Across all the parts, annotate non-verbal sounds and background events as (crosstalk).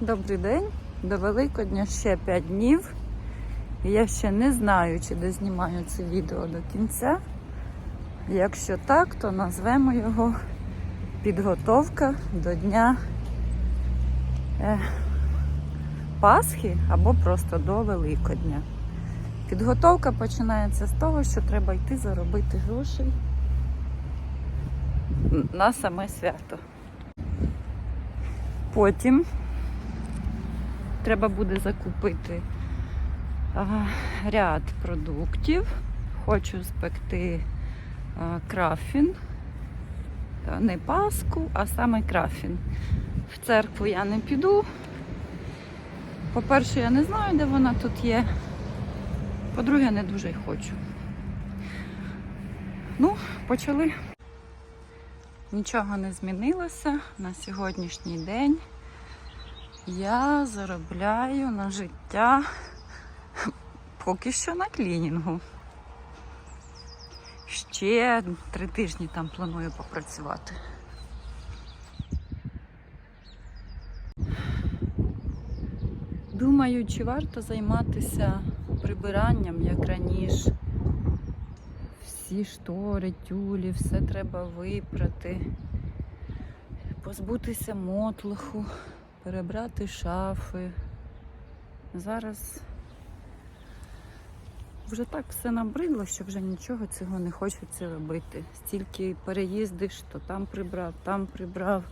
Добрий день. До Великодня ще 5 днів. Я ще не знаю, чи дознімаю це відео до кінця. Якщо так, то назвемо його підготовка до Дня е, Пасхи або просто до Великодня. Підготовка починається з того, що треба йти заробити грошей на саме свято. Потім треба буде закупити ряд продуктів. Хочу спекти крафін. Не паску, а саме крафін. В церкву я не піду. По-перше, я не знаю, де вона тут є. По-друге, не дуже й хочу. Ну, почали. Нічого не змінилося на сьогоднішній день. Я заробляю на життя поки що на клінінгу. Ще три тижні там планую попрацювати. Думаю, чи варто займатися прибиранням, як раніше. Всі штори, тюлі, все треба випрати, позбутися мотлоху, перебрати шафи. Зараз вже так все набридло, що вже нічого цього не хочеться робити. Стільки переїздиш, то там прибрав, там прибрав.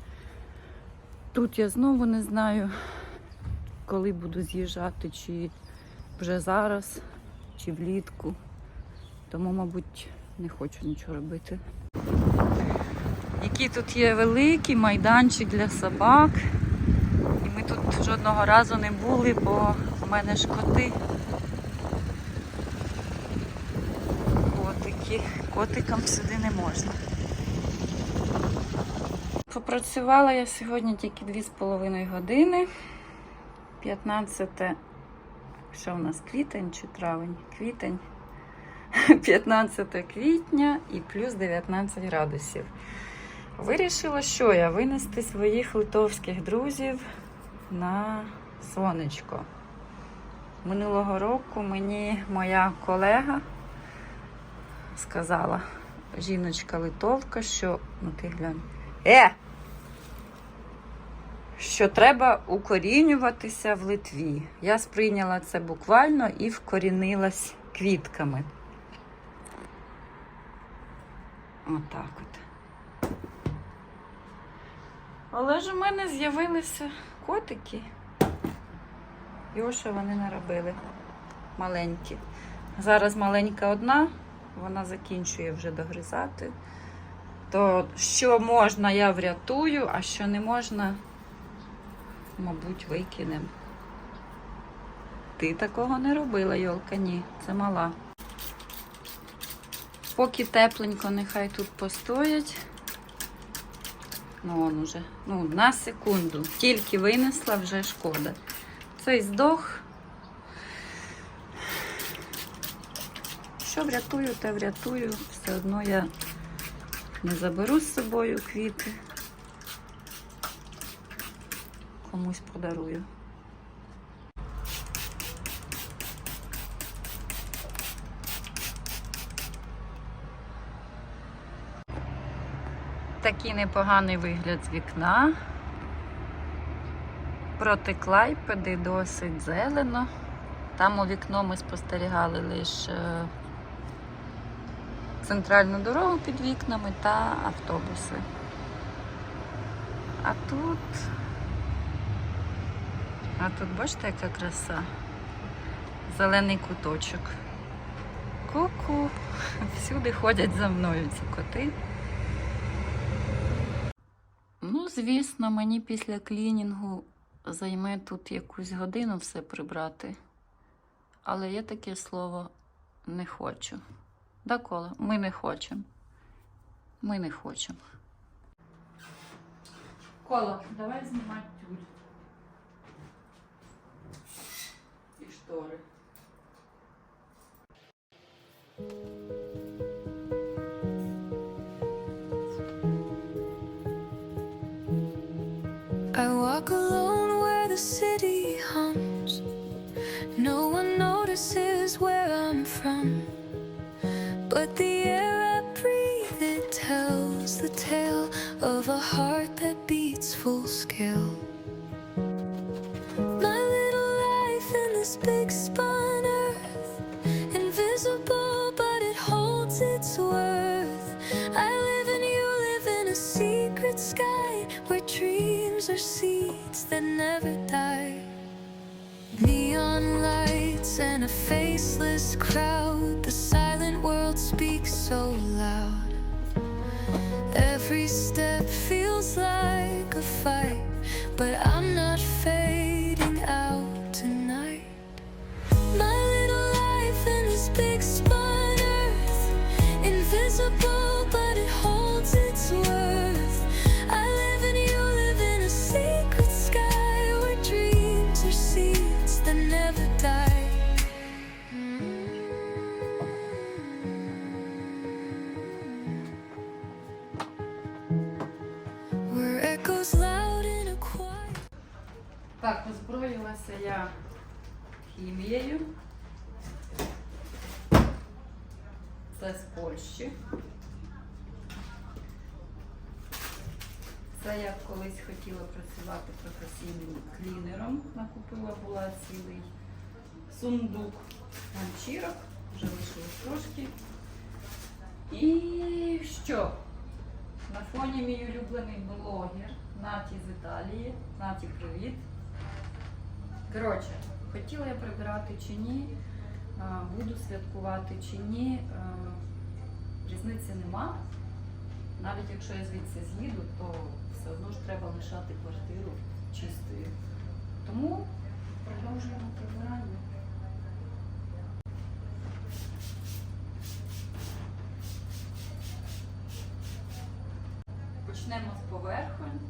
Тут я знову не знаю, коли буду з'їжджати, чи вже зараз, чи влітку. Тому, мабуть, не хочу нічого робити. Який тут є великий майданчик для собак. Жодного разу не були, бо в мене ж коти. Котики. Котикам сюди не можна. Попрацювала я сьогодні тільки 2,5 години. 15 що в нас квітень чи травень? Квітень. (laughs) 15 квітня і плюс 19 градусів. Вирішила, що я винести своїх литовських друзів на сонечко. Минулого року мені моя колега сказала, жіночка литовка, що ну ти глянь. Е! Що треба укорінюватися в Литві. Я сприйняла це буквально і вкорінилась квітками. Отак от. Але ж у мене з'явилися котики. І що вони наробили. Маленькі. Зараз маленька одна, вона закінчує вже догризати. То що можна, я врятую, а що не можна, мабуть, викинемо. Ти такого не робила, Йолка, ні, це мала. Поки тепленько, нехай тут постоять. Ну, он уже. Ну, на секунду. Тільки винесла, вже шкода. Цей здох. Що врятую, те врятую. Все одно я не заберу з собою квіти. Комусь подарую. Такий непоганий вигляд з вікна. Проти Клайпеди досить зелено. Там у вікно ми спостерігали лише центральну дорогу під вікнами та автобуси. А тут. А тут бачите, яка краса? Зелений куточок. Ку-ку. Всюди ходять за мною ці коти. Ну, звісно, мені після клінінгу займе тут якусь годину все прибрати. Але я таке слово не хочу. Да, Кола? Ми не хочемо. Ми не хочемо. Кола, давай знімати тюль. І штори. Walk alone where the city hums. No one notices where I'm from. But the air I breathe, it tells the tale of a heart that beats full scale. Lights and a faceless crowd, the silent world speaks so loud. Every step feels like a fight, but I'm Так, озброїлася я хімією. Це з Польщі. Це я колись хотіла працювати професійним клінером. Накупила була цілий сундук ганчірок, вже лишилось трошки. І що? На фоні мій улюблений блогер Наті з Італії. Наті, привіт. Коротше, хотіла я прибирати чи ні, буду святкувати чи ні. Різниці нема. Навіть якщо я звідси з'їду, то все одно ж треба лишати квартиру чистою. Тому продовжуємо прибирання. Почнемо з поверхонь,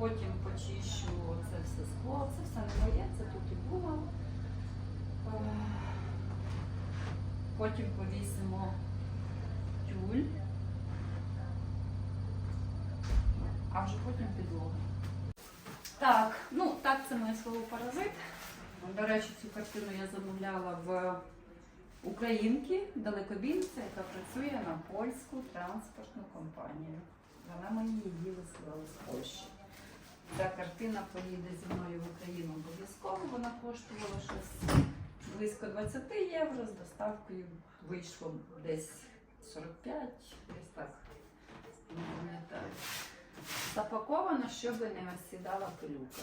потім почищу це все скло. Це все не моє, це тут і було. Е, Потім повісимо тюль, а вже потім підлогу. Так, ну так це моє слово паразит. До речі, цю картину я замовляла в українки далекобійця, яка працює на польську транспортну компанію. Вона мені її висилала з Польщі. Ця картина поїде зі мною в Україну обов'язково. Вона коштувала щось близько 20 євро. З доставкою вийшло десь 45, десь так. Не пам'ятаю. Запаковано, щоб не осідала пилюка.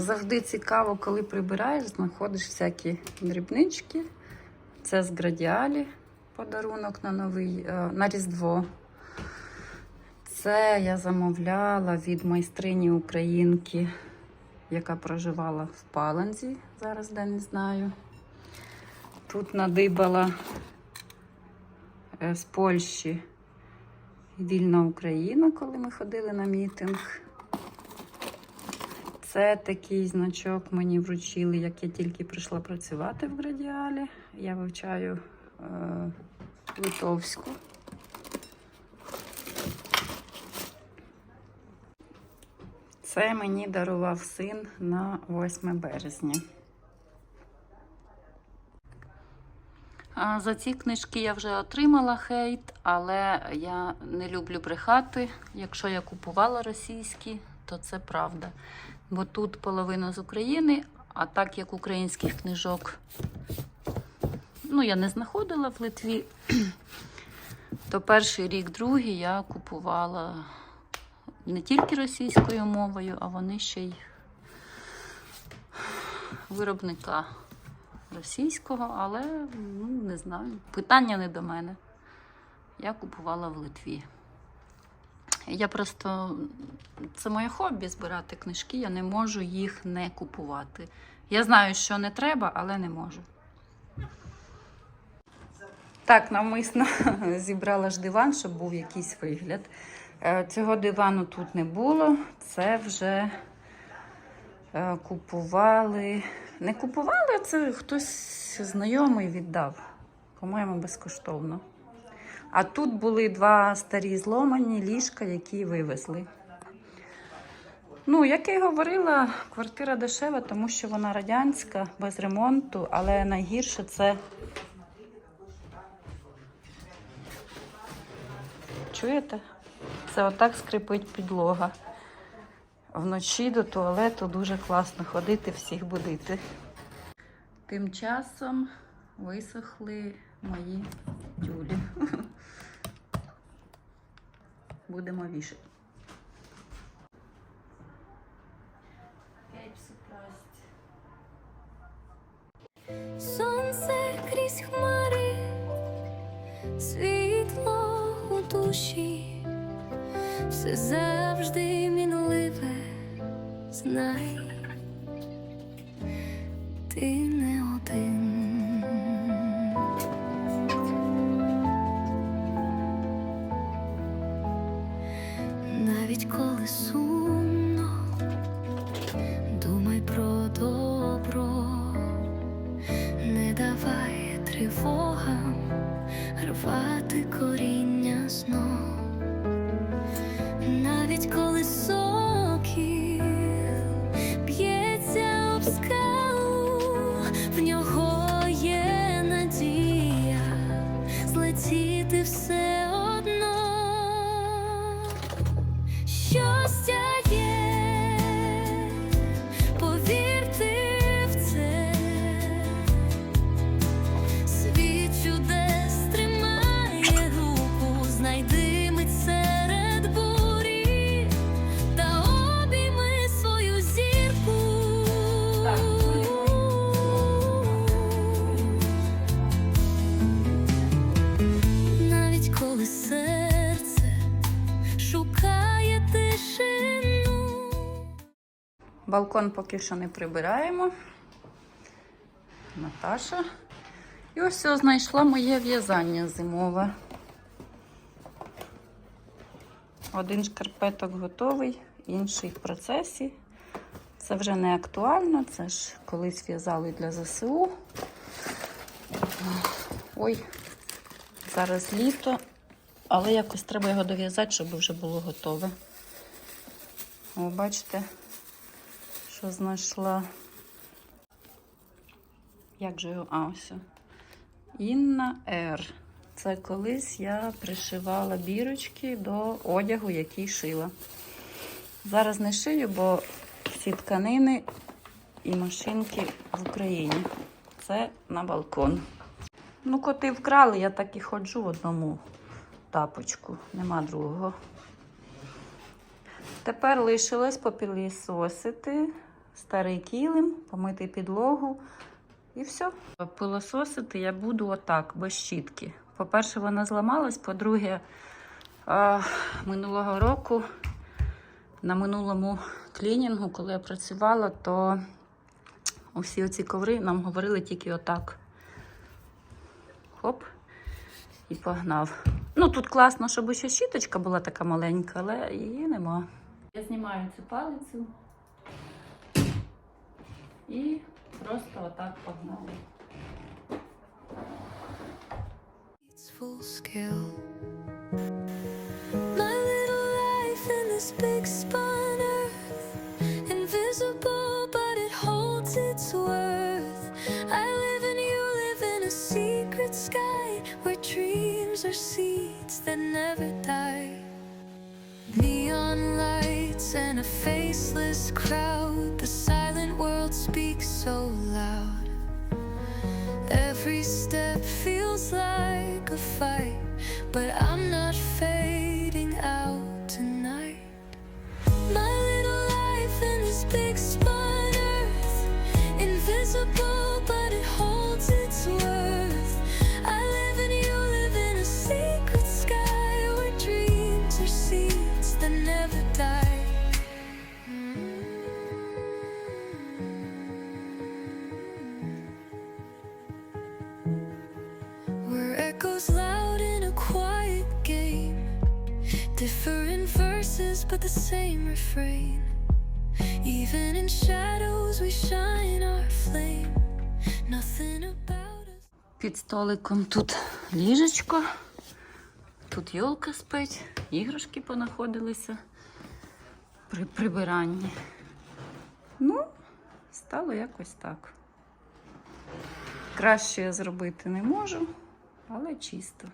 Завжди цікаво, коли прибираєш, знаходиш всякі дрібнички. Це з градіалі подарунок на новий е, на Різдво. Це я замовляла від майстрині українки, яка проживала в Паланзі, зараз де не знаю. Тут надибала е, з Польщі Вільна Україна, коли ми ходили на мітинг. Це такий значок мені вручили, як я тільки прийшла працювати в Градіалі. Я вивчаю е, литовську. Це мені дарував син на 8 березня. За ці книжки я вже отримала хейт, але я не люблю брехати. Якщо я купувала російські, то це правда. Бо тут половина з України, а так як українських книжок ну, я не знаходила в Литві, (clears throat) то перший рік, другий я купувала не тільки російською мовою, а вони ще й виробника російського, але ну, не знаю. Питання не до мене. Я купувала в Литві. Я просто це моє хобі збирати книжки, я не можу їх не купувати. Я знаю, що не треба, але не можу. Так, навмисно (laughs) зібрала ж диван, щоб був якийсь вигляд. Е, Цього дивану тут не було. Це вже е, купували. Не купували, це хтось знайомий віддав. По-моєму, безкоштовно. А тут були два старі зломані ліжка, які вивезли. Ну, як я й говорила, квартира дешева, тому що вона радянська, без ремонту, але найгірше це. Чуєте? Це отак скрипить підлога. Вночі до туалету дуже класно ходити, всіх будити. Тим часом висохли мої тюлі. (laughs) Будемо вішати. Сонце крізь хмари, світло у душі, все завжди мінливе, знай, ти не один. Навіть коли сумно, думай про добро. Не давай тривогам рвати коріння знов, Балкон поки що не прибираємо. Наташа. І ось я знайшла моє в'язання зимове. Один шкарпеток готовий, інший в процесі. Це вже не актуально, це ж колись в'язали для ЗСУ. Ой, зараз літо, але якось треба його дов'язати, щоб вже було готове. О, бачите, що знайшла. Як же його? А, ось. Інна Р. Це колись я пришивала бірочки до одягу, який шила. Зараз не шию, бо всі тканини і машинки в Україні. Це на балкон. Ну, коти вкрали, я так і ходжу в одному тапочку, нема другого. Тепер лишилось попілісосити старий килим, помити підлогу і все. Пилососити я буду отак, без щітки. По-перше, вона зламалась, по-друге, минулого року на минулому клінінгу, коли я працювала, то усі оці коври нам говорили тільки отак. Хоп, і погнав. Ну, тут класно, щоб ще щіточка була така маленька, але її нема. Я знімаю цю палицю і просто отак погнали. It's full scale. My little life in this big spun earth, invisible, but it holds its worth. I live and you live in a secret sky where dreams are seeds that never die. Neon lights and a faceless crowd, Different verses, but the same refrain. Even in shadows, we shine our flame. Nothing about us. Під столиком тут ліжечко, тут йолка спить, іграшки понаходилися. при прибиранні. Ну, стало якось так. Краще я зробити не можу, але чисто.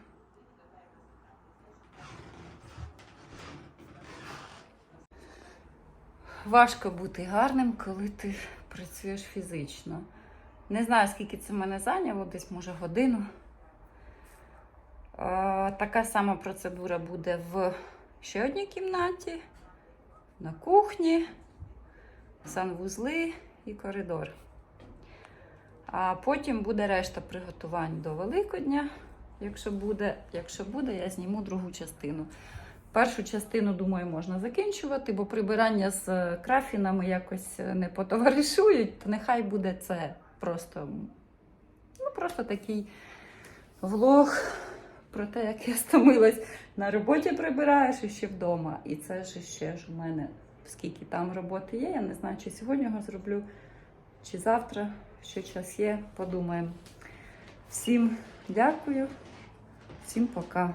Важко бути гарним, коли ти працюєш фізично. Не знаю, скільки це мене зайняло, десь може годину. Така сама процедура буде в ще одній кімнаті, на кухні, санвузли і коридор. А потім буде решта приготувань до Великодня. Якщо буде, якщо буде, я зніму другу частину. Першу частину, думаю, можна закінчувати, бо прибирання з е, крафінами якось е, не потоваришують, то нехай буде це просто, ну, просто такий влог про те, як я стомилась на роботі прибираєш і ще вдома. І це ж ще ж у мене, скільки там роботи є. Я не знаю, чи сьогодні його зроблю, чи завтра, що час є, подумаємо. Всім дякую, всім пока.